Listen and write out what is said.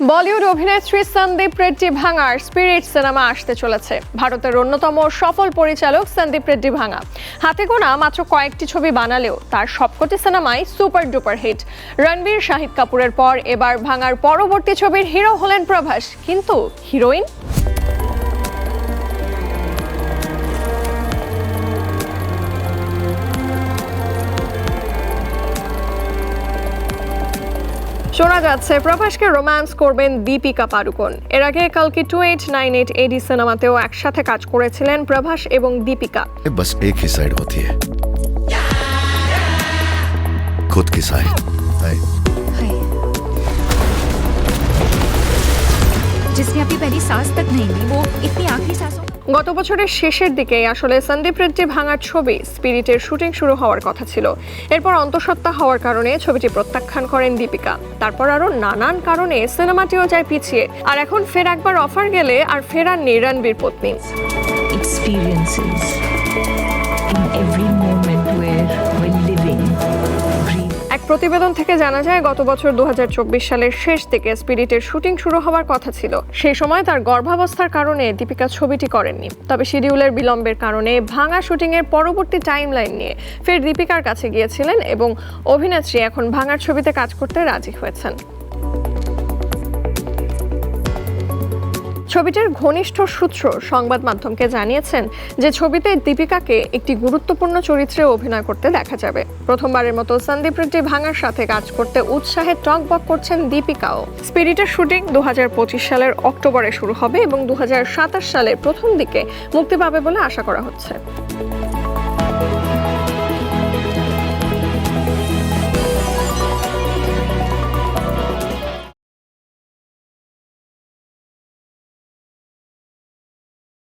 বলিউড অভিনেত্রী সন্দীপ রেড্ডি ভাঙার spirit cinema আসতে চলেছে। ভারতের অন্যতম সফল পরিচালক সন্দীপ রেড্ডি ভাঙা। হাতে গোনা মাত্র কয়েকটি ছবি বানালেও তার সবকটি সিনেমাই super duper hit. Ranbir, Shahid কাপুরের পর এবার ভাঙার পরবর্তী ছবির হিরো হলেন প্রভাস। কিন্তু হিরোইন শোনা যাচ্ছে প্রভাসকে রোম্যান্স করবেন দীপিকা পাড়ুকোন এর আগে কালকে two eight nine eight AD সিনেমাতেও একসাথে কাজ করেছিলেন প্রভাস এবং দীপিকা बस एक ही साइड होती है खुद की साइड हाय जिसने अपनी पहली सांस तक नहीं ली वो इतनी आखिरी सांसों গত বছরের শেষের দিকে আসলে সন্দীপ রেড্ডি ভাঙার ছবি স্পিরিটের শুটিং শুরু হওয়ার কথা ছিল। এরপর অন্তঃসত্ত্বা হওয়ার কারণে ছবিটি প্রত্যাখ্যান করেন দীপিকা। তারপর আরও নানান কারণে সিনেমাটিও যায় পিছিয়ে। আর এখন ফের একবার অফার গেলে আর ফেরান রণবীর পত্নী। Experiences in প্রতিবেদন থেকে জানা যায়, গত বছর দুহাজার চব্বিশ সালের শেষ দিকে স্পিরিটের শুটিং শুরু হওয়ার কথা ছিল। সেই সময় তার গর্ভাবস্থার কারণে দীপিকা ছবিটি করেননি। তবে শিডিউলের বিলম্বের কারণে ভাঙা শুটিংয়ের পরবর্তী টাইম লাইন নিয়ে ফের দীপিকার কাছে গিয়েছিলেন এবং অভিনেত্রী এখন ভাঙার ছবিতে কাজ করতে রাজি হয়েছেন। ছবিটির ঘনিষ্ঠ সূত্র সংবাদ মাধ্যমকে জানিয়েছেন যে ছবিতে দীপিকাকে একটি গুরুত্বপূর্ণ চরিত্রে অভিনয় করতে দেখা যাবে। প্রথমবারের মতো সন্দীপ রেড্ডি ভাঙার সাথে কাজ করতে উৎসাহে টকবক করছেন দীপিকাও। স্পিরিটের শুটিং দু হাজার পঁচিশ সালের অক্টোবরে শুরু হবে এবং দুহাজার সাতাশ সালের প্রথম দিকে মুক্তি পাবে বলে আশা করা হচ্ছে।